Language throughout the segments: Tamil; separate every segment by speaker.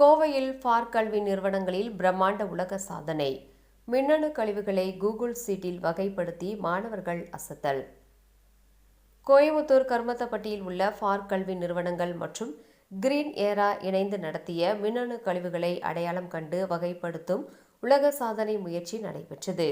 Speaker 1: கோவையில் ஃபார் கல்வி நிறுவனங்களில் பிரம்மாண்ட உலக சாதனை. மின்னணு கழிவுகளை கூகுள் சீட்டில் வகைப்படுத்தி மாணவர்கள் அசத்தல். கோயமுத்தூர் கருமத்தப்பட்டியில் உள்ள ஃபார் கல்வி நிறுவனங்கள் மற்றும் கிரீன் ஏரா இணைந்து நடத்திய மின்னணு கழிவுகளை அடையாளம் கண்டு வகைப்படுத்தும் உலக சாதனை முயற்சி நடைபெற்றது.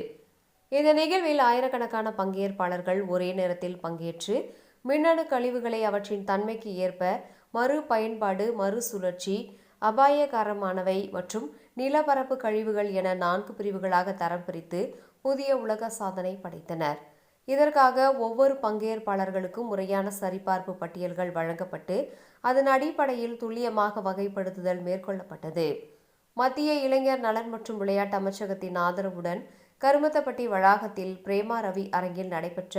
Speaker 1: இந்த நிகழ்வில் ஆயிரக்கணக்கான பங்கேற்பாளர்கள் ஒரே நேரத்தில் பங்கேற்று மின்னணு கழிவுகளை அவற்றின் தன்மைக்கு ஏற்ப மறு பயன்பாடு மறுசுழற்சி அபாயகரமானவை மற்றும் நிலப்பரப்பு கழிவுகள் என நான்கு பிரிவுகளாக தரம் பிரித்து புதிய உலக சாதனை படைத்தனர். இதற்காக ஒவ்வொரு பங்கேற்பாளர்களுக்கும் முறையான சரிபார்ப்பு பட்டியல்கள் வழங்கப்பட்டு அதன் அடிப்படையில் துல்லியமாக வகைப்படுத்துதல் மேற்கொள்ளப்பட்டது. மத்திய இளைஞர் நலன் மற்றும் விளையாட்டு அமைச்சகத்தின் ஆதரவுடன் கருமத்தப்பட்டி வளாகத்தில் பிரேமா ரவி அரங்கில் நடைபெற்ற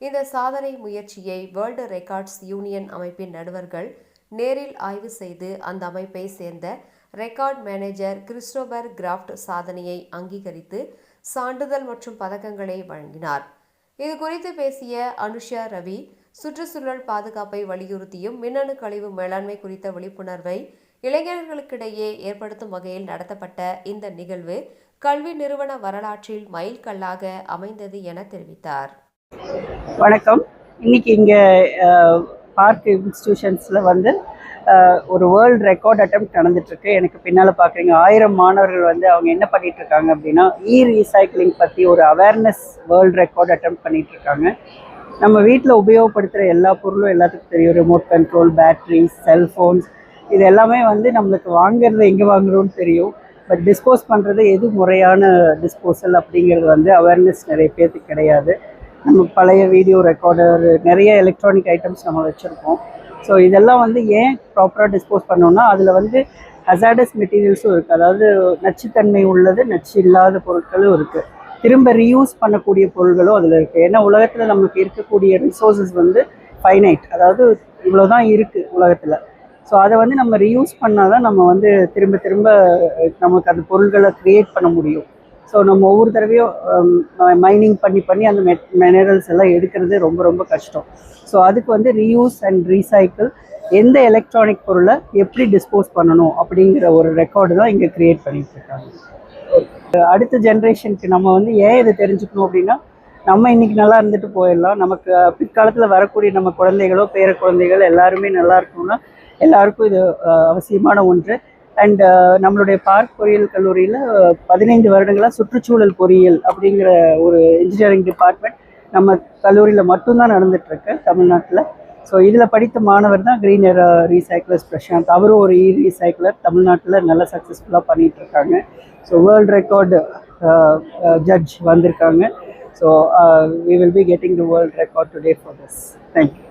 Speaker 1: இந்த சாதனை முயற்சியை வேர்ல்டு ரெக்கார்ட்ஸ் யூனியன் அமைப்பின் நடுவர்கள் நேரில் ஆய்வு செய்து அந்த அமைப்பை சேர்ந்த ரெக்கார்ட் மேனேஜர் கிறிஸ்டோபர் கிராஃப்ட் சாதனையை அங்கீகரித்து சான்றிதழ் மற்றும் பதக்கங்களை வழங்கினார். இது குறித்து பேசிய அனுஷா ரவி சுற்றுச்சூழல் பாதுகாப்பை வலியுறுத்தியும் மின்னணு கழிவு மேலாண்மை குறித்த விழிப்புணர்வை இளைஞர்களுக்கிடையே ஏற்படுத்தும் வகையில் நடத்தப்பட்ட இந்த நிகழ்வு கல்வி நிறுவன வரலாற்றில் மைல்கல்லாக அமைந்தது என தெரிவித்தார்.
Speaker 2: வணக்கம். இன்னைக்கு இங்கே பார்க் இன்ஸ்டியூஷன்ஸில் வந்து ஒரு வேர்ல்டு ரெக்கார்ட் அட்டம் நடந்துட்டுருக்கு. எனக்கு பின்னால் பார்க்குறீங்க ஆயிரம் மாணவர்கள் வந்து அவங்க என்ன பண்ணிகிட்ருக்காங்க இருக்காங்க அப்படின்னா இ ரீசைக்ளிங் பற்றி ஒரு அவேர்னஸ் வேர்ல்டு ரெக்கார்ட் அட்டம் பண்ணிகிட்ருக்காங்க நம்ம வீட்டில் உபயோகப்படுத்துகிற எல்லா பொருளும் எல்லாத்துக்கும் தெரியும். ரிமோட் கண்ட்ரோல் பேட்ரிஸ் செல்ஃபோன்ஸ் இது எல்லாமே வந்து நம்மளுக்கு வாங்குறது எங்கே வாங்குறோம்னு தெரியும். பட் டிஸ்போஸ் பண்ணுறது எது முறையான டிஸ்போசல் அப்படிங்கிறது வந்து அவேர்னஸ் நிறைய பேர்த்துக்கு கிடையாது. நம்ம பழைய வீடியோ ரெக்கார்டர் நிறைய எலக்ட்ரானிக் ஐட்டம்ஸ் நம்ம வச்சுருக்கோம். ஸோ இதெல்லாம் வந்து ஏன் ப்ராப்பராக டிஸ்போஸ் பண்ணோம்னா அதில் வந்து ஹசாடஸ் மெட்டீரியல்ஸும் இருக்குது அதாவது நச்சுத்தன்மை உள்ளது நச்சு இல்லாத பொருட்களும் இருக்குது திரும்ப ரீயூஸ் பண்ணக்கூடிய பொருள்களும் அதில் இருக்குது ஏன்னா உலகத்தில் நமக்கு இருக்கக்கூடிய ரிசோர்ஸஸ் வந்து ஃபைனைட் அதாவது இவ்வளோ தான் இருக்குது உலகத்தில். ஸோ அதை வந்து நம்ம ரீயூஸ் பண்ணால் தான் நம்ம வந்து திரும்ப திரும்ப நமக்கு அந்த பொருள்களை க்ரியேட் பண்ண முடியும். ஸோ நம்ம ஒவ்வொரு தடவையும் மைனிங் பண்ணி பண்ணி அந்த மினரல்ஸ் எல்லாம் எடுக்கிறது ரொம்ப ரொம்ப கஷ்டம். ஸோ அதுக்கு வந்து ரீயூஸ் அண்ட் ரீசைக்கிள் எந்த எலக்ட்ரானிக் பொருளை எப்படி டிஸ்போஸ் பண்ணணும் அப்படிங்கிற ஒரு ரெக்கார்டு தான் இங்கே க்ரியேட் பண்ணிட்டு இருக்காங்க. அடுத்த ஜென்ரேஷனுக்கு நம்ம வந்து ஏன் இதை தெரிஞ்சுக்கணும் அப்படின்னா நம்ம இன்னைக்கு நல்லா இருந்துட்டு போயிடலாம். நமக்கு பிற்காலத்தில் வரக்கூடிய நம்ம குழந்தைகளோ பேர குழந்தைகள் எல்லாருமே நல்லா இருக்கணும்னா எல்லாருக்கும் இது அவசியமான ஒன்று. அண்ட் uh, நம்மளுடைய பார்க் பொறியியல் கல்லூரியில் uh, பதினைந்து வருடங்களாக சுற்றுச்சூழல் பொறியியல் அப்படிங்கிற ஒரு இன்ஜினியரிங் டிபார்ட்மெண்ட் நம்ம கல்லூரியில் மட்டும்தான் நடந்துட்டுருக்கு தமிழ்நாட்டில். ஸோ இதில் படித்த மாணவர் தான் கிரீனர் ரீசைக்கிளர்ஸ் பிரசாந்த். அவரும் ஒரு இ ரீசைக்கிளர் தமிழ்நாட்டில் நல்லா சக்ஸஸ்ஃபுல்லாக பண்ணிகிட்ருக்காங்க so world record judge uh, வந்திருக்காங்க. So we will be getting the world record today for this thank you